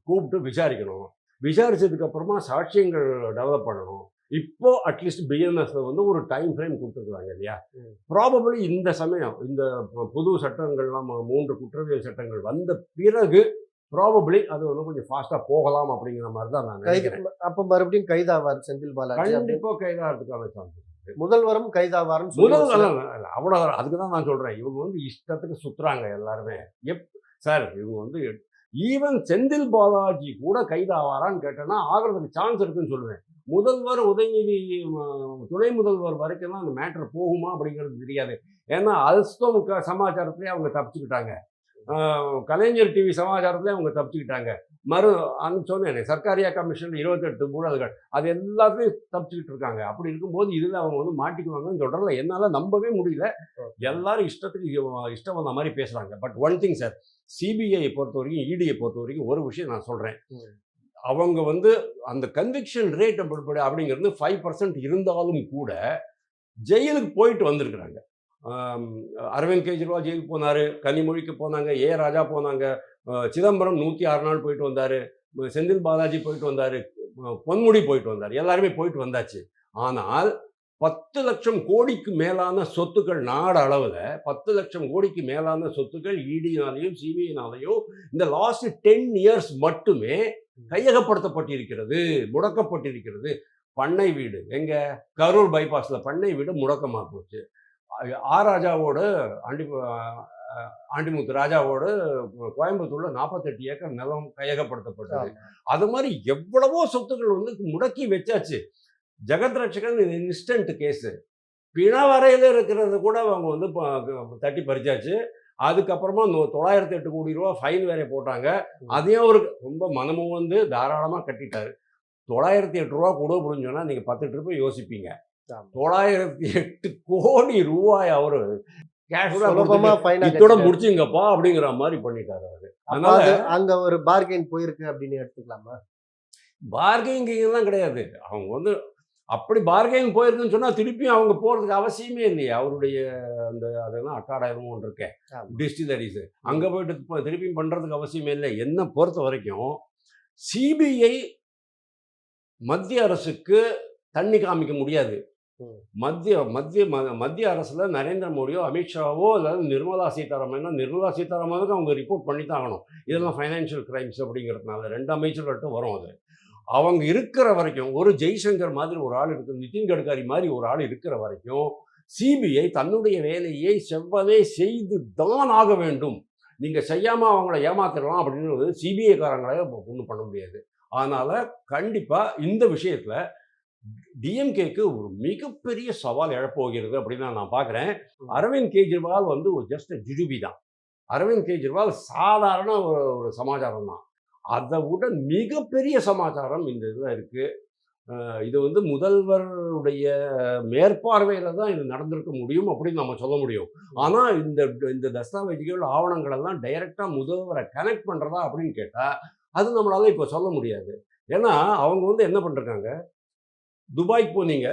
கூப்பிட்டு விசாரிக்கணும். விசாரிச்சதுக்கப்புறமா சாட்சியங்கள் டெவலப் பண்ணணும். இப்போ அட்லீஸ்ட் பிஎன்எஸ்ல வந்து ஒரு டைம் ஃப்ரேம் கொடுத்துருக்குறாங்க இல்லையா. ப்ராபபிளி இந்த சமயம் இந்த புது சட்டங்கள்லாம் மூன்று குற்றவியல் சட்டங்கள் வந்த பிறகு ப்ராபபிளி அது வந்து கொஞ்சம் ஃபாஸ்ட்டாக போகலாம் அப்படிங்கிற மாதிரி தான் நான் நினைக்கிறேன். அப்ப மறுபடியும் கைதாவார் செந்தில் பாலாஜி கண்டிப்பாக கைதாகிறதுக்கான சான்ஸ் முதல்வரும் கைதாவார்னு முதல் சொல்லி அல்ல, அல்ல, அவ்வளோ அதுக்கு தான் நான் சொல்கிறேன் இவங்க வந்து இஷ்டத்துக்கு சுற்றுறாங்க எல்லாருமே. எப் சார் இவங்க வந்து ஈவன் செந்தில் பாலாஜி கூட கைதாவாரான்னு கேட்டேன்னா ஆகிறதுக்கு சான்ஸ் இருக்குன்னு சொல்லுவேன். முதல்வர் உதயநிதி துணை முதல்வர் வரைக்கும் அந்த மேட்ரு போகுமா அப்படிங்கிறது தெரியாது. ஏன்னா அல்ஸ்தோம் க- சமாச்சாரத்திலே அவங்க தப்பிச்சுக்கிட்டாங்க. கலைஞர் டிவி சமாச்சாரத்துல அவங்க தப்பிச்சுக்கிட்டாங்க. மறு சொன்னேன் சர்க்காரியா கமிஷன் இருபத்தெட்டு ஊழல்கள். அது எல்லாத்தையும் தப்பிச்சுக்கிட்டு இருக்காங்க. அப்படி இருக்கும்போது இதில் அவங்க வந்து மாட்டிக்குவாங்கன்னு சொல்கிறல என்னால் நம்பவே முடியல. எல்லாரும் இஷ்டத்துக்கு இஷ்டம் வந்த மாதிரி பேசுகிறாங்க but one thing sir CBI பொறுத்த வரைக்கும் இடியை பொறுத்த வரைக்கும் ஒரு விஷயம் நான் சொல்கிறேன். அவங்க வந்து அந்த கன்விக்ஷன் ரேட் அப்படி அப்படிங்கிறது ஃபைவ் பர்சன்ட் இருந்தாலும் கூட ஜெயிலுக்கு போயிட்டு வந்திருக்கிறாங்க. அரவிந்த் கெஜ்ரிவால் ஜெயிலுக்கு போனார் கனிமொழிக்கு போனாங்க ஏ ராஜா போனாங்க சிதம்பரம் நூற்றி ஆறு நாள் போயிட்டு வந்தார் செந்தில் பாலாஜி போயிட்டு வந்தார் பொன்முடி போயிட்டு வந்தார் எல்லாருமே போயிட்டு வந்தாச்சு. ஆனால் பத்து லட்சம் கோடிக்கு மேலான சொத்துக்கள் நாடு அளவில் பத்து லட்சம் கோடிக்கு மேலான சொத்துக்கள் இடினாலையும் சிபிஐனாலையும் இந்த லாஸ்ட் டென் இயர்ஸ் மட்டுமே கையகப்படுத்தப்பட்டிருக்கிறது முடக்கப்பட்டிருக்கிறது. பண்ணை வீடு எங்க? கரூர் பைபாஸ்ல பண்ணை வீடு முடக்கமா போச்சு. ஆ- ஆ ராஜாவோட ஆண்டி ஆண்டிமுத்து ராஜாவோட கோயம்புத்தூர்ல நாற்பத்தெட்டு ஏக்கர் நிலம் கையகப்படுத்தப்பட்டது. அது மாதிரி எவ்வளவோ சொத்துக்கள் வந்து முடக்கி வச்சாச்சு. Jagath Ratchagan instant case. பிணவரையில் இருக்கிறத கூட அவங்க வந்து தட்டி பறிச்சாச்சு. அதுக்கப்புறமா தொள்ளாயிரத்தி எட்டு கோடி ரூபா ஃபைன் வேற போட்டாங்க. அதையும் அவருக்கு ரொம்ப மனமும் வந்து தாராளமாக கட்டிட்டாரு. தொள்ளாயிரத்தி எட்டு ரூபா கொடு அப்படின்னு சொன்னா நீங்க பத்து ட்ரிப்பு யோசிப்பீங்க. தொள்ளாயிரத்தி எட்டு கோடி ரூபாய் அவரு இதோட முடிச்சுங்கப்பா அப்படிங்கிற மாதிரி பண்ணிட்டாரு அவரு. அதனால அங்க ஒரு பார்கெயின் போயிருக்கு அப்படின்னு எடுத்துக்கலாமா? பார்கெனிங்லாம் கிடையாது. அவங்க வந்து அப்படி பார்கெனிங் போயிருக்குன்னு சொன்னா திருப்பியும் அவங்க போறதுக்கு அவசியமே இல்லையே. அவருடைய அந்த அதெல்லாம் அக்காடாயிரம் ஒன்று இருக்கேன். டிஸ்டிலரிஸ் அங்க போயிட்டு திருப்பியும் பண்றதுக்கு அவசியமே இல்லை. என்ன பொறுத்த வரைக்கும் சிபிஐ மத்திய அரசுக்கு தண்ணி காமிக்க முடியாது. மத்திய மத்திய மத்திய அரசுல நரேந்திர மோடியோ அமித்ஷாவோ அல்லது நிர்மலா சீதாராமனோ நிர்மலா சீதாராமனுக்கு அவங்க ரிப்போர்ட் பண்ணி தான் ஆகணும். இதெல்லாம் ஃபைனான்ஷியல் கிரைம்ஸ் அப்படிங்கிறதுனால ரெண்டு அமைச்சர்கள்ட்ட வரும் அது. அவங்க இருக்கிற வரைக்கும் ஒரு ஜெய்சங்கர் மாதிரி ஒரு ஆள் இருக்கு நிதின் கட்கரி மாதிரி ஒரு ஆள் இருக்கிற வரைக்கும் சிபிஐ தன்னுடைய வேலையை செவ்வவே செய்து தான் ஆக வேண்டும். நீங்கள் செய்யாமல் அவங்கள ஏமாத்திடலாம் அப்படின்றது சிபிஐக்காரங்களாக ஒன்றும் பண்ண முடியாது. அதனால் கண்டிப்பாக இந்த விஷயத்தில் டிஎம்கேக்கு ஒரு மிகப்பெரிய சவால் எழப்போகிறது அப்படின்னு நான் பார்க்குறேன் அரவிந்த் கெஜ்ரிவால் வந்து ஒரு ஜஸ்ட் ஜிஜுபி தான். அரவிந்த் கெஜ்ரிவால் சாதாரண ஒரு ஒரு சமாச்சாரம் தான் அதை விட மிகப்பெரிய சமாச்சாரம் இந்த இதில் இருக்குது இது வந்து முதல்வருடைய மேற்பார்வையில் தான் இது நடந்திருக்க முடியும் அப்படின்னு நம்ம சொல்ல முடியும். ஆனால் இந்த இந்த தஸ்தாவேஜுகள் ஆவணங்கள் எல்லாம் டைரெக்டாக முதல்வரை கனெக்ட் பண்ணுறதா அப்படின்னு கேட்டால் அது நம்மளால இப்போ சொல்ல முடியாது. ஏன்னா அவங்க வந்து என்ன பண்ணிருக்காங்க? துபாய்க்கு போனீங்க.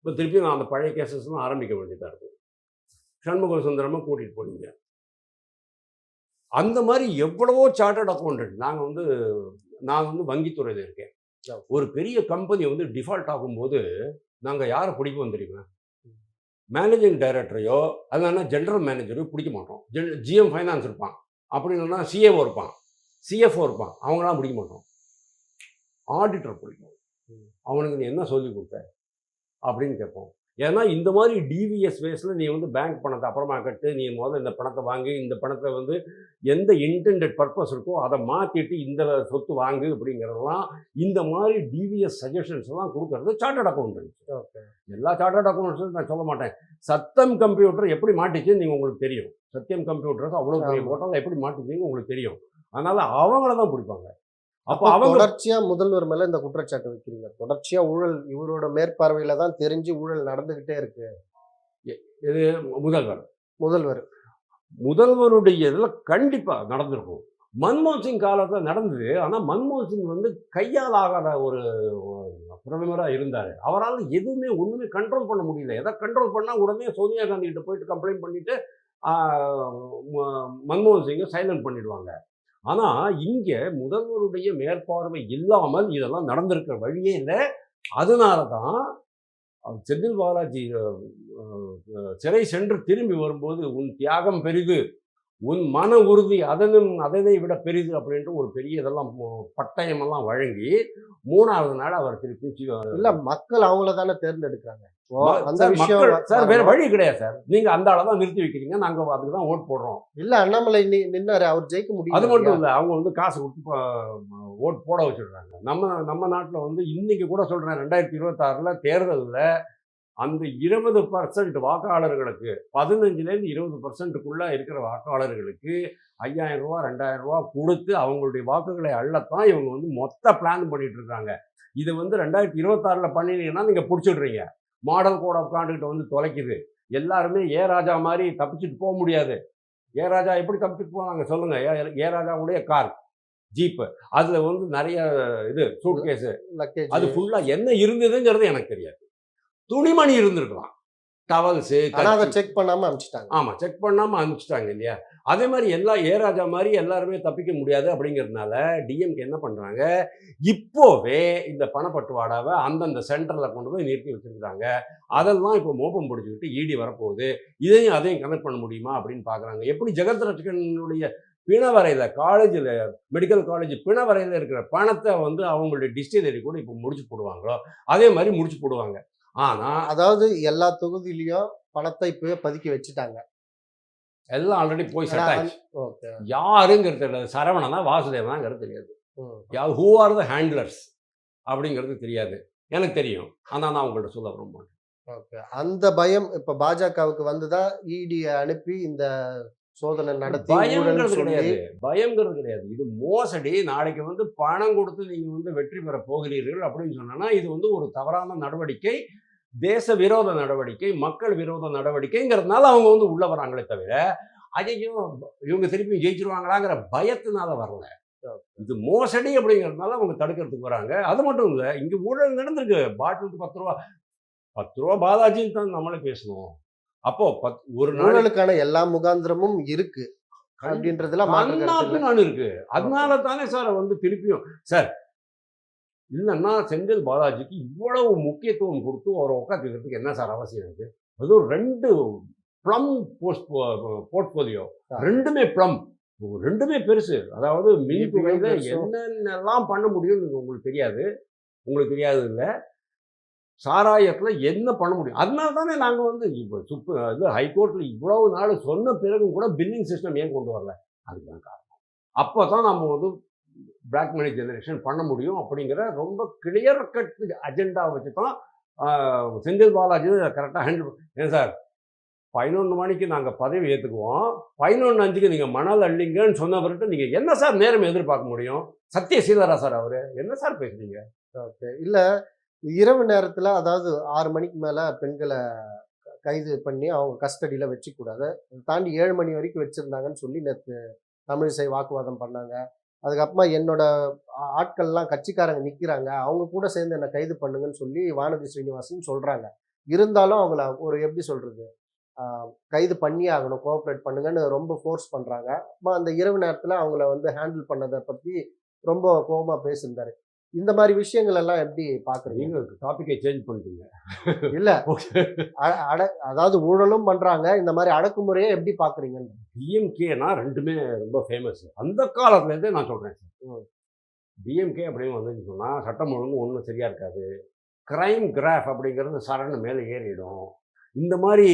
இப்போ திருப்பி நான் அந்த பழைய கேசஸ்லாம் ஆரம்பிக்க வேண்டியதாக இருக்கும் சண்முக சுந்தரமாக கூட்டிகிட்டு போனீங்க. அந்த மாதிரி எவ்வளவோ சார்ட்டர்ட் அக்கௌண்டன்ட் நாங்கள் வந்து நான் வந்து வங்கித்துறையில் இருக்கேன். ஒரு பெரிய கம்பெனி வந்து டிஃபால்ட் ஆகும்போது நாங்கள் யாரை பிடிப்போம் தெரியுமா? மேனேஜிங் டைரக்டரையோ இல்லைன்னா ஜென்ரல் மேனேஜரையோ பிடிக்க மாட்டோம். ஜென் ஜிஎம் ஃபைனான்ஸ் இருப்பான். அப்படி இல்லைன்னா சிஏஓ இருப்பான். சிஎஃப்ஓ இருப்பான். அவங்களாம் பிடிக்க மாட்டோம். ஆடிட்டர் பிடிக்கும். அவனுக்கு நீ என்ன சொல்லி கொடுத்த? அப்படின்னு கேட்போம். ஏன்னா இந்த மாதிரி டிவிஎஸ் வேஸில் நீ வந்து பேங்க் பணத்தை அப்புறமா கட்டு நீ முதல்ல இந்த பணத்தை வாங்கி இந்த பணத்தை வந்து எந்த இன்டெண்டட் பர்பஸ் இருக்கோ அதை மாற்றிட்டு இந்த சொத்து வாங்கு அப்படிங்கிறதெல்லாம் இந்த மாதிரி டிவிஎஸ் சஜஷன்ஸ் எல்லாம் கொடுக்கறது சார்ட்டர்ட் அக்கௌண்டன்ட் ஓகே எல்லா சார்ட்டர்ட் அக்கௌண்ட்ஸும் நான் சொல்ல மாட்டேன். சத்தம் கம்ப்யூட்டர் எப்படி மாட்டிச்சுன்னு நீங்கள் உங்களுக்கு தெரியும். சத்தியம் கம்ப்யூட்டர்ஸ் அவ்வளோ பெரிய. போட்டால் எப்படி மாட்டிச்சுன்னு உங்களுக்கு தெரியும். அதனால அவங்கள தான் பிடிப்பாங்க. அப்போ அவங்க தொடர்ச்சியா முதல்வர் மேல இந்த குற்றச்சாட்டு வைக்கிறீங்க. தொடர்ச்சியா ஊழல் இவரோட மேற்பார்வையில தான் தெரிஞ்சு ஊழல் நடந்துகிட்டே இருக்கு. இது முதல்வர். முதல்வர். முதல்வருடைய இதில் கண்டிப்பாக நடந்திருக்கும். மன்மோகன் சிங் காலத்தில் நடந்தது. ஆனால் மன்மோகன் சிங் வந்து கையால் ஆகாத ஒரு பிரதமராக இருந்தார். அவரால் எதுவுமே ஒன்றுமே கண்ட்ரோல் பண்ண முடியல. எதை கண்ட்ரோல் பண்ணால் உடனே சோனியா காந்தி கிட்ட போயிட்டு கம்ப்ளைண்ட் பண்ணிட்டு மன்மோகன் சிங்கை சைலண்ட் பண்ணிடுவாங்க. ஆனால் இங்கே முதல்வருடைய மேற்பார்வை இல்லாமல் இதெல்லாம் நடந்திருக்கிற வழியே இல்லை. அதனால தான் செந்தில் பாலாஜி சிறை சென்று திரும்பி வரும்போது உன் தியாகம் பெரிது. உன் மன உறுதி அதனும் அதனை விட பெரிது அப்படின்ட்டு ஒரு பெரிய இதெல்லாம் பட்டயமெல்லாம் வழங்கி மூணாவது நாள் அவர் திருப்பி இல்லை மக்கள் அவங்கள தானே தேர்ந்தெடுக்கிறாங்க. அந்த சார், விஷயம் மக்கள் சார் வேற. வழி கிடையாது சார். நீங்க அந்த ஆளை தான் நிறுத்தி வைக்கிறீங்க நாங்க அதுக்கு தான் ஓட் போடுறோம். இல்ல அண்ணாமலை நின்னாரு அவர் ஜெயிக்க முடியும் அது மட்டும் இல்லை அவங்க வந்து காசு கொடுத்து ஓட் போட வச்சிடுறாங்க. நம்ம நம்ம நாட்டில் வந்து இன்னைக்கு கூட சொல்றேன் ரெண்டாயிரத்தி இருபத்தாறுல தேர்தலில் அந்த இருபது பர்சன்ட் வாக்காளர்களுக்கு பதினஞ்சுலேருந்து இருபது பர்சன்ட்டுக்குள்ளே இருக்கிற வாக்காளர்களுக்கு ஐயாயிரம் ரூபா ரெண்டாயிரம் ரூபா கொடுத்து அவங்களுடைய வாக்குகளை அள்ளத்தான் இவங்க வந்து மொத்த பிளான் பண்ணிட்டு இருக்காங்க. இது வந்து ரெண்டாயிரத்தி இருபத்தாறில் பண்ணினீங்கன்னா நீங்கள் பிடிச்சிடுறீங்க. மாடல் கோட் ஆஃப் கான்டுகிட்ட வந்து தொலைக்குது. எல்லாருமே ஏ ராஜா மாதிரி தப்பிச்சுட்டு போக முடியாது. ஏ ராஜா எப்படி தப்பிச்சுட்டு போனாங்க சொல்லுங்க. ஏ ராஜாவுடைய கார் ஜீப்பு. அதில் வந்து நிறைய இது சூட் கேஸு அது ஃபுல்லாக என்ன இருந்ததுங்கிறது எனக்கு தெரியாது. துணிமணி இருந்திருக்கலாம். டவல்ஸு ஆனா அதை செக் பண்ணாம அனுப்பிச்சிட்டாங்க. ஆமாம் செக் பண்ணாமல் அனுப்பிச்சிட்டாங்க இல்லையா? அதே மாதிரி எல்லா ஏ ராஜா மாதிரி எல்லாருமே தப்பிக்க முடியாது அப்படிங்கிறதுனால டிஎம்கே என்ன பண்ணுறாங்க இப்போவே இந்த பணப்பட்டுவாடாவை அந்தந்த சென்டரில் கொண்டு போய் நிறுத்தி வச்சிருக்காங்க அதெல்லாம் இப்போ மோப்பம் பிடிச்சிக்கிட்டு இடி வரப்போகுது. இதையும் அதையும் கனெக்ட் பண்ண முடியுமா அப்படின்னு பார்க்குறாங்க எப்படி ஜெகத் ரட்சகனுடைய பிணவரையில் காலேஜில் மெடிக்கல் காலேஜ் பிணவரையில் இருக்கிற பணத்தை வந்து அவங்களுடைய டிஸ்டிலரி கூட இப்போ முடிச்சு போடுவாங்களோ? அதே மாதிரி முடிச்சு போடுவாங்க. ஆனால் அதாவது எல்லா தொகுதியிலயும் பணத்தை இப்பவே பதுக்கி வச்சுட்டாங்க. எல்லாம் ஆல்ரெடி போய் செட் ஆயிடுச்சு. ஓகே. யாருங்கிறது தெரியாது. சரவணனா வாசுதேவனாங்கிறது தெரியாது. யார் ஹூ ஆர் த ஹேண்ட்லர்ஸ் அப்படிங்கிறது தெரியாது. எனக்கு தெரியும். ஆனால் நான் உங்கள்கிட்ட சொல்ல விரும்ப மாட்டேன் ஓகே. அந்த பயம் இப்ப பாஜகவுக்கு வந்துதான் இடி அனுப்பி இந்த சோதனை நடத்தி சொல்லி கிடையாது. பயங்கிறது கிடையாது. இது மோசடி. நாளைக்கு வந்து பணம் கொடுத்து நீங்கள் வந்து வெற்றி பெற போகிறீர்கள் அப்படின்னு சொன்னா இது வந்து ஒரு தவறான நடவடிக்கை. தேச விரோத நடவடிக்கை மக்கள் விரோத நடவடிக்கைங்கிறதுனால அவங்க வந்து உள்ள வராங்களே தவிர ஐயோ இவங்க திருப்பி ஜெயிச்சிருவாங்களாங்கிற பயத்தினால வரல. இது மோசடி அப்படிங்கிறதுனால அவங்க தடுக்கிறதுக்கு வராங்க. அது மட்டும் இல்லை இங்கே ஊழல் நடந்திருக்கு. பாட்டிலுக்கு பத்து ரூபா பத்து ரூபா பாலாஜின்னு தான் நம்மளே பேசணும் அப்போ பத் ஒரு நாள் ஊழலுக்கான எல்லா முகாந்திரமும் இருக்கு. அப்படின்றதுல இருக்கு. அதனால தானே சார் வந்து திருப்பியும் சார் இல்லைன்னா செந்தில் பாலாஜிக்கு இவ்வளவு முக்கியத்துவம் கொடுத்து அவரை உட்காந்துக்கிறதுக்கு என்ன சார் அவசியம் இருக்கு? அதுவும் ரெண்டு ப்ளம் போஸ்ட் போர்ட்ஃபோலியோ ஆ. ரெண்டுமே ப்ளம் ரெண்டுமே பெருசு. அதாவது மின்துறையில பெருசு. என்னென்னலாம் பண்ண முடியும்னு உங்களுக்கு தெரியாது. உங்களுக்கு தெரியாது இல்லை. சாராயத்தில் என்ன பண்ண முடியும்? அதனால தானே நாங்கள் வந்து இப்போ சுப்பு இது ஹைகோர்ட்டில் இவ்வளவு நாள் சொன்ன பிறகும் கூட பில்லிங் சிஸ்டம் ஏன் கொண்டு வரல? அதுதான் காரணம். அப்போ தான் நம்ம வந்து பிளாக் மணி ஜெனரேஷன் பண்ண முடியும் அப்படிங்கிற ரொம்ப கிளியர் கட் அஜெண்டா வச்சு தான் செந்தில் பாலாஜி கரெக்டாக ஹேண்டில் ஏன் சார் பதினொன்று மணிக்கு நாங்கள் பதவி ஏற்றுக்குவோம் பதினொன்று அஞ்சுக்கு நீங்கள் மணல் அள்ளிங்கன்னு சொன்ன பிறகு நீங்கள் என்ன சார் நேரம் எதிர்பார்க்க முடியும்? சத்ய சீலரா சார் அவர் என்ன சார் பேசுறீங்க? ஓகே இல்லை இரவு நேரத்தில் அதாவது ஆறு மணிக்கு மேலே பெண்களை கைது பண்ணி அவங்க கஸ்டடியில் வச்சுக்கூடாது தாண்டி ஏழு மணி வரைக்கும் வச்சுருந்தாங்கன்னு சொல்லி நேற்று தமிழிசை வாக்குவாதம் பண்ணாங்க. அதுக்கப்புறமா என்னோட ஆட்கள்லாம் கட்சிக்காரங்க நிற்கிறாங்க அவங்க கூட சேர்ந்து என்னை கைது பண்ணுங்கன்னு சொல்லி வானதி ஸ்ரீனிவாசன் சொல்கிறாங்க இருந்தாலும் அவங்கள ஒரு எப்படி சொல்கிறது கைது பண்ணியே ஆகணும் கோஆப்ரேட் பண்ணுங்கன்னு ரொம்ப ஃபோர்ஸ் பண்ணுறாங்க அப்புறமா அந்த இரவு நேரத்தில் அவங்கள வந்து ஹேண்டில் பண்ணதை பற்றி ரொம்ப கோபமாக பேசியிருந்தாரு. இந்த மாதிரி விஷயங்கள் எல்லாம் எப்படி பாக்குறீங்க? நீங்கள் டாப்பிக்கை சேஞ்ச் பண்ணிட்டீங்க. இல்ல. அட அதாவது ஊழலும் பண்றாங்க. இந்த மாதிரி அடக்குமுறையை எப்படி பாக்குறீங்க டிஎம்கேனா ரெண்டுமே ரொம்ப ஃபேமஸ் அந்த காலத்துலேருந்தே நான் சொல்கிறேன். சார். டிஎம்கே அப்படின்னு வந்துன்னு சொன்னால் சட்டம் ஒழுங்கு ஒன்றும் சரியாக இருக்காது. கிரைம் கிராஃப் அப்படிங்கிறது சரண் மேலே ஏறிடும். இந்த மாதிரி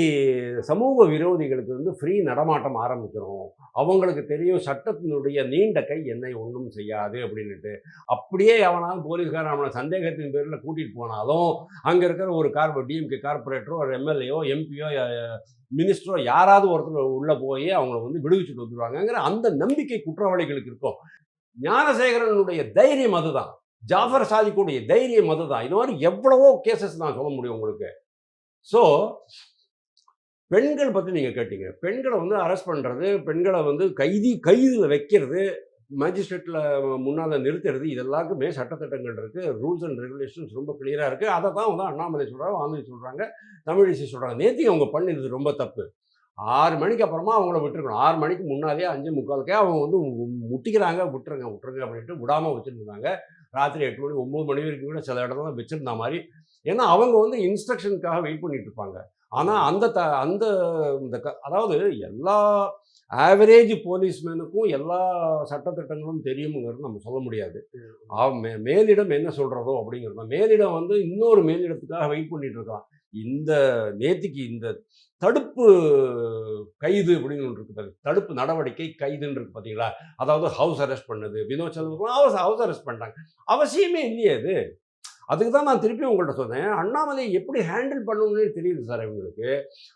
சமூக விரோதிகளுக்கு வந்து ஃப்ரீ நடமாட்டம் ஆரம்பிச்சிடும் அவங்களுக்கு தெரியும் சட்டத்தினுடைய நீண்ட கை என்னை ஒன்றும் செய்யாது அப்படின்னுட்டு. அப்படியே அவனால் போலீஸ்காரன் அவனை சந்தேகத்தின் பேரில் கூட்டிகிட்டு போனாலும் அங்கே இருக்கிற ஒரு கார் டிஎம்கே கார்பரேட்டரோ ஒரு எம்எல்ஏயோ எம்பியோ மினிஸ்டரோ யாராவது ஒருத்தர் உள்ளே போய் அவங்கள வந்து விடுவிச்சுட்டு வந்துடுவாங்கங்கிற அந்த நம்பிக்கை குற்றவாளிகளுக்கு இருக்கும். ஞானசேகரனுடைய தைரியம் அதுதான். ஜாஃபர் சாதிக்குடைய தைரியம் அதுதான். இது மாதிரி எவ்வளவோ கேசஸ் நான் சொல்ல முடியும் உங்களுக்கு. ஸோ பெண்கள் பற்றி நீங்கள் கேட்டீங்க. பெண்களை வந்து அரெஸ்ட் பண்ணுறது பெண்களை வந்து கைதி கைதியில் வைக்கிறது மேஜிஸ்ட்ரேட்டில் முன்னால் நிறுத்துறது இதெல்லாத்துக்குமே சட்டத்திட்டங்கள் இருக்குது ரூல்ஸ் அண்ட் ரெகுலேஷன்ஸ் ரொம்ப கிளியராக இருக்குது அதை தான் வந்து அண்ணாமலை சொல்கிறாங்க ஆந்திரி சொல்கிறாங்க தமிழிசை சொல்கிறாங்க நேற்று அவங்க பண்ணிடுது ரொம்ப தப்பு. ஆறு மணிக்கு அப்புறமா அவங்கள விட்டுருக்கணும். ஆறு மணிக்கு முன்னாலே அஞ்சு முக்காலுக்கே அவங்க வந்து முட்டிக்கிறாங்க விட்டுருங்க விட்டுருங்க அப்படின்ட்டு விடாமல் வச்சுருந்தாங்க. ராத்திரி எட்டு மணி ஒம்பது மணி வரைக்கும் கூட சில இடத்துல வச்சுருந்த மாதிரி ஏன்னா அவங்க வந்து இன்ஸ்ட்ரக்ஷனுக்காக வெயிட் பண்ணிட்டு இருப்பாங்க. ஆனால் அந்த த அந்த இந்த க அதாவது எல்லா ஆவரேஜ் போலீஸ்மேனுக்கும் எல்லா சட்டத்திட்டங்களும் தெரியுங்கிறது நம்ம சொல்ல முடியாது. மே மேலிடம் என்ன சொல்கிறதோ அப்படிங்கிறது. மேலிடம் வந்து இன்னொரு மேலிடத்துக்காக வெயிட் பண்ணிட்டு இருக்கான் இந்த நேத்திக்கு இந்த தடுப்பு கைது அப்படின்னு ஒன்று இருக்குது. தடுப்பு நடவடிக்கை கைதுன்னு இருக்கு பார்த்தீங்களா அதாவது ஹவுஸ் அரெஸ்ட் பண்ணது. Vinod Chandran house house arrest பண்ணிட்டாங்க. அவசியமே இல்லையே அது. அதுக்கு தான் நான் திருப்பி உங்கள்கிட்ட சொன்னேன் அண்ணாமலை எப்படி ஹேண்டில் பண்ணணும்னே தெரியுது சார் இவங்களுக்கு.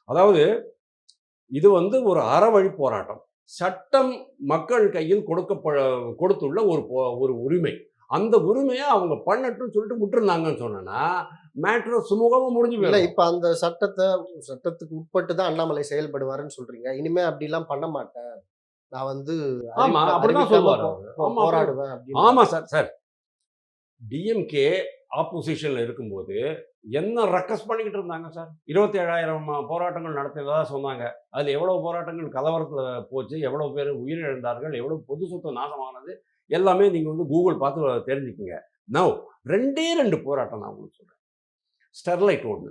அதாவது இது வந்து ஒரு அறவழி போராட்டம். சட்டம் மக்கள் கையில் கொடுக்கப்ப கொடுத்துள்ள ஒரு ஒரு உரிமை. அந்த உரிமையை அவங்க பண்ணட்டும்னு சொல்லிட்டு விட்டுருந்தாங்கன்னு சொன்னேன்னா மேட்ரு சுமூகமாக முடிஞ்சு இல்ல போயிடும். இப்ப அந்த சட்டத்தை சட்டத்துக்கு உட்பட்டு தான் அண்ணாமலை செயல்படுவாருன்னு சொல்றீங்க. இனிமே அப்படிலாம் பண்ண மாட்டேன். நான் வந்து ஆமா, அப்படிதான் சொல்லுவாரு ஆமா, போராடுவேன் ஆமாம் சார் சார் டிஎம்கே ஆப்போசிஷனில் இருக்கும்போது என்ன ரக்கஸ் பண்ணிக்கிட்டு இருந்தாங்க சார் இருபத்தி ஏழாயிரம் போராட்டங்கள் நடத்தியதாக சொன்னாங்க. அதில் எவ்வளோ போராட்டங்கள் கலவரத்தில் போச்சு எவ்வளோ பேர் உயிரிழந்தார்கள் எவ்வளோ பொது சொத்து நாசமானது எல்லாமே நீங்கள் வந்து கூகுள் பார்த்து தெரிஞ்சுக்கங்க. நவ் ரெண்டே ரெண்டு போராட்டம் நான் உங்களுக்கு சொல்கிறேன் ஸ்டெர்லைட் ஒன்று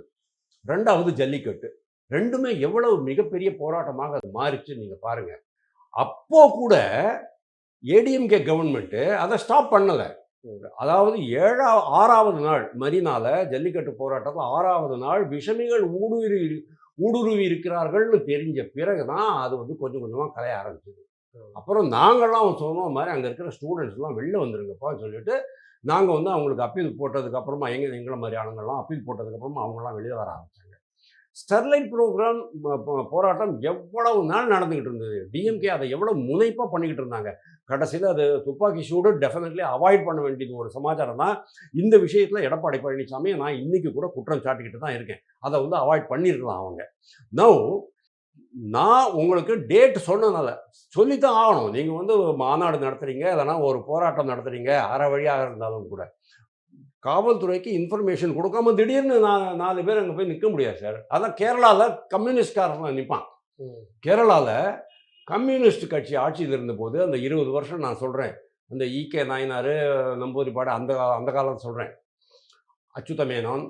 ரெண்டாவது ஜல்லிக்கட்டு. ரெண்டுமே எவ்வளவு மிகப்பெரிய போராட்டமாக அது மாறிச்சு நீங்கள் பாருங்கள் அப்போ கூட ஏடிஎம்கே கவர்மெண்ட்டு அதை ஸ்டாப் பண்ணலை. அதாவது ஏழா ஆறாவது நாள் மரினால ஜல்லிக்கட்டு போராட்டத்தில் ஆறாவது நாள் விஷமிகள் ஊடுருவி ஊடுருவி இருக்கிறார்கள்னு தெரிஞ்ச பிறகு தான் அது வந்து கொஞ்சம் கொஞ்சமாக கலைய ஆரம்பிச்சது. அப்புறம் நாங்கள்லாம் சொன்ன மாதிரி அங்கே இருக்கிற ஸ்டூடெண்ட்ஸ்லாம் வெளில வந்துருங்கப்பான்னு சொல்லிட்டு நாங்கள் வந்து அவங்களுக்கு அப்பீல் போட்டதுக்கு அப்புறமா எங்க எங்களை மாதிரி ஆளுங்கள்லாம் அப்பீல் போட்டதுக்கு அப்புறமா அவங்களாம் வெளியே வர ஆரம்பிச்சாங்க. ஸ்டெர்லைட் ப்ரோக்ராம் போராட்டம் எவ்வளவு நாள் நடந்துக்கிட்டு இருந்தது? டிஎம்கே அதை எவ்வளவு முனைப்பாக பண்ணிக்கிட்டு இருந்தாங்க? கடைசியில் அது துப்பாக்கி சூடு டெஃபினெட்லி அவாய்ட் பண்ண வேண்டியது ஒரு சமாச்சாரம் தான். இந்த விஷயத்தில் எடப்பாடி பழனிசாமி நான் இன்னைக்கு கூட குற்றம் சாட்டிக்கிட்டு தான் இருக்கேன். அதை வந்து அவாய்ட் பண்ணியிருக்கலாம் அவங்க. நோ நான் உங்களுக்கு டேட் சொன்னனால சொல்லித்தான் ஆகணும். நீங்கள் வந்து மாநாடு நடத்துறீங்க இல்லைனா ஒரு போராட்டம் நடத்துறீங்க அரை வழியாக இருந்தாலும் கூட. காவல்துறைக்கு இன்ஃபர்மேஷன் கொடுக்காம திடீர்னு நான் நாலு பேர் அங்கே போய் நிற்க முடியாது சார் அதான் கேரளாவில் கம்யூனிஸ்ட்காரன் நிற்பான். கேரளாவில் கம்யூனிஸ்ட் கட்சி ஆட்சியில் இருந்தபோது அந்த இருபது வருஷம் நான் சொல்கிறேன் அந்த ஈகே நாயனார் பாட அந்த கால அந்த காலம் சொல்கிறேன் அச்சுத மேனன்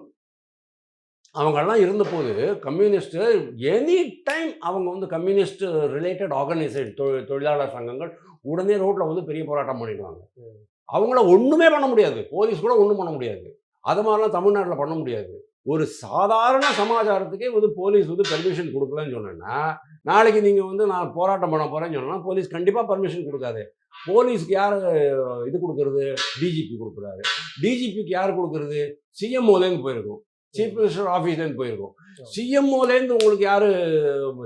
அவங்கெல்லாம் இருந்தபோது கம்யூனிஸ்ட்டு எனி டைம் அவங்க வந்து கம்யூனிஸ்ட் ரிலேட்டட் ஆர்கனைசேஷன் தொழில் தொழிலாளர் சங்கங்கள் உடனே ரோட்டில் வந்து பெரிய போராட்டம் பண்ணிடுவாங்க. அவங்கள ஒன்றுமே பண்ண முடியாது. போலீஸ் கூட ஒன்றும் பண்ண முடியாது. அது மாதிரிலாம் தமிழ்நாட்டில் பண்ண முடியாது. ஒரு சாதாரண சமாச்சாரத்துக்கே வந்து போலீஸ் வந்து பெர்மிஷன் கொடுக்கலன்னு சொன்னேன்னா நாளைக்கு நீங்கள் வந்து நான் போராட்டம் பண்ண போகிறேன்னு சொன்னால் போலீஸ் கண்டிப்பாக பர்மிஷன் கொடுக்காது. போலீஸ்க்கு யார் இது கொடுக்கறது? டிஜிபி கொடுக்குறாரு. டிஜிபிக்கு யார் கொடுக்கறது? சிஎம்ஓலேருந்து போயிருக்கும். சீஃப் மினிஸ்டர் ஆஃபீஸ்லேருந்து போயிருக்கும். சிஎம்ஓலேருந்து உங்களுக்கு யார்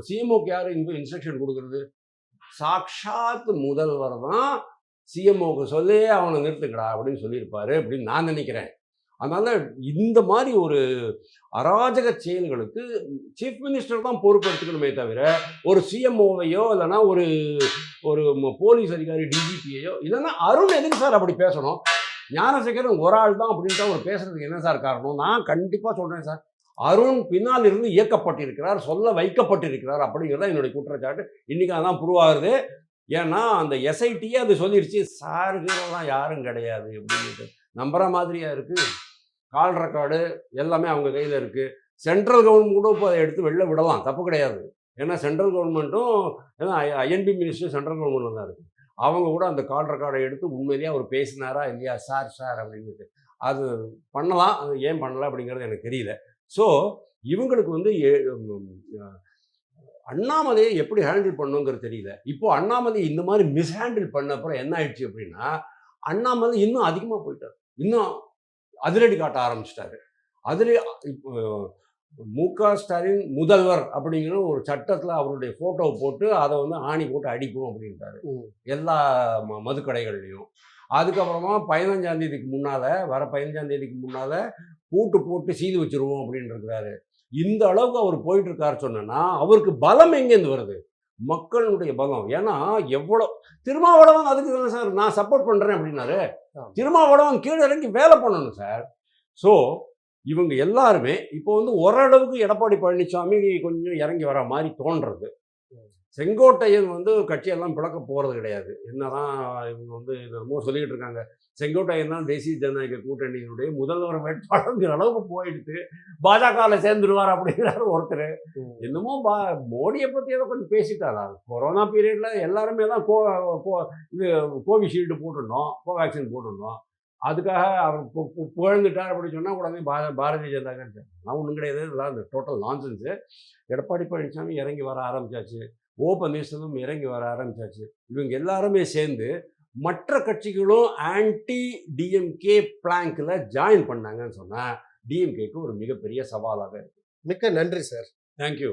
சிஎம்ஓக்கு யார் இன்ஸ்ட்ரக்ஷன் கொடுக்கறது? சாக்ஷாத் முதல்வர் தான் சிஎம்ஓக்கு சொல்லி அவனை நிறுத்துக்கடா அப்படின்னு சொல்லியிருப்பாரு அப்படின்னு நான் நினைக்கிறேன். அதனால் இந்த மாதிரி ஒரு அராஜக செயல்களுக்கு சீஃப் மினிஸ்டர் தான் பொறுப்பெடுத்துக்கணுமே தவிர ஒரு சிஎம்ஓவையோ இல்லைன்னா ஒரு ஒரு போலீஸ் அதிகாரி டிஜிபியையோ இல்லைன்னா அருண் எதுக்கு சார் அப்படி பேசணும்? ஞானசேகரன் ஒரு ஆள் தான் அப்படின்ட்டு அவர் பேசுறதுக்கு என்ன சார் காரணம்? நான் கண்டிப்பாக சொல்கிறேன் சார். அருண் பின்னால் இருந்து இயக்கப்பட்டிருக்கிறார் சொல்ல வைக்கப்பட்டிருக்கிறார் அப்படிங்கிறது தான் என்னுடைய குற்றச்சாட்டு. இன்றைக்கி அதான் ப்ரூவ் ஆகுது. ஏன்னா அந்த எஸ்ஐடியே அது சொல்லிடுச்சு சாருகிறதெல்லாம் யாரும் கிடையாது அப்படின்ட்டு நம்புகிற மாதிரியா இருக்குது கால் ரெக்கார்டு எல்லாமே அவங்க கையில் இருக்குது சென்ட்ரல் கவர்மெண்ட் கூட இப்போ அதை எடுத்து வெளில விடலாம். தப்பு கிடையாது. ஏன்னா சென்ட்ரல் கவர்மெண்ட்டும் ஏன்னா ஐஎன்பி மினிஸ்டர் சென்ட்ரல் கவர்மெண்ட்டில் தான் இருக்குது அவங்க கூட அந்த கால் ரெக்கார்டை எடுத்து உண்மையிலேயே அவர் பேசினாரா இல்லையா? சார் சார் அப்படின்ட்டு அது பண்ணலாம். அது ஏன் பண்ணலாம் அப்படிங்கிறது எனக்கு தெரியல. ஸோ இவங்களுக்கு வந்து ஏ- அண்ணாமலையை எப்படி ஹேண்டில் பண்ணுங்கிறது தெரியல. இப்போது அண்ணாமலை இந்த மாதிரி மிஸ்ஹேண்டில் பண்ண அப்புறம் என்ன ஆயிடுச்சு அப்படின்னா அண்ணாமலை இன்னும் அதிகமாக போயிட்டார். இன்னும் அதிரடி காட்ட ஆரம்பிச்சிட்டாரு. அதிலே இப்போ மு க ஸ்டாலின் முதல்வர் அப்படிங்கிற ஒரு சட்டத்தில் அவருடைய ஃபோட்டோவை போட்டு அதை வந்து ஆணி போட்டு அடிக்கும் அப்படின்ட்டாரு ம். எல்லா ம மதுக்கடைகள்லையும். அதுக்கப்புறமா பதினஞ்சாம் தேதிக்கு முன்னால் வர பதினஞ்சாம் தேதிக்கு முன்னால் பூட்டு போட்டு சீது வச்சிருவோம் அப்படின்னு இருக்கிறாரு இந்த அளவுக்கு அவர் போயிட்டு இருக்காரு சொன்னேன்னா அவருக்கு பலம் எங்கேருந்து வருது? மக்களுடைய பலம். ஏன்னா எவ்வளோ திருமாவளவன் அதுக்கு தானே சார் நான் சப்போர்ட் பண்ணுறேன் அப்படின்னாரு. திருமாவளவன் கீழே இறங்கி வேலை பண்ணணும் சார். ஸோ இவங்க எல்லாருமே இப்போ வந்து ஓரளவுக்கு எடப்பாடி பழனிசாமி கொஞ்சம் இறங்கி வர மாதிரி தோன்றது. செங்கோட்டையன் வந்து கட்சியெல்லாம் பிளக்க போகிறது கிடையாது. என்னதான் இவங்க வந்து என்னமோ சொல்லிக்கிட்டு இருக்காங்க. செங்கோட்டையன் தான் தேசிய ஜனநாயக கூட்டணியினுடைய முதல்வர் வேட்பாளருங்கிற அளவுக்கு போயிடுத்து பாஜகவில் சேர்ந்துருவார் அப்படிங்கிறாரு ஒருத்தர். என்னமோ பா மோடியை பற்றி ஏதோ கொஞ்சம் பேசிட்டாரா? கொரோனா பீரியடில் எல்லாருமே தான் கோ கோ- இது கோவிஷீல்டு போட்டிருந்தோம் கோவேக்சின் போட்டிருந்தோம். அதுக்காக அவர் புகழ்ந்துட்டார் அப்படின்னு சொன்னால் உடனே பா பாரதிய ஜனதா கட்சி நான் ஒன்றும் கிடையாது. இதெல்லாம் இந்த டோட்டல் நான்சென்ஸு எடப்பாடி பழனிசாமி இறங்கி வர ஆரம்பிச்சாச்சு. ஓ பன்னீர்செல்வம் இறங்கி வர ஆரம்பிச்சாச்சு. இவங்க எல்லாருமே சேர்ந்து மற்ற கட்சிகளும் ஆன்டி டிஎம்கே பிளாங்க்ல ஜாயின் பண்ணாங்கன்னு சொன்னா டிஎம்கேக்கு ஒரு மிகப்பெரிய சவாலாக இருக்கு. மிக்க நன்றி சார் தேங்க்யூ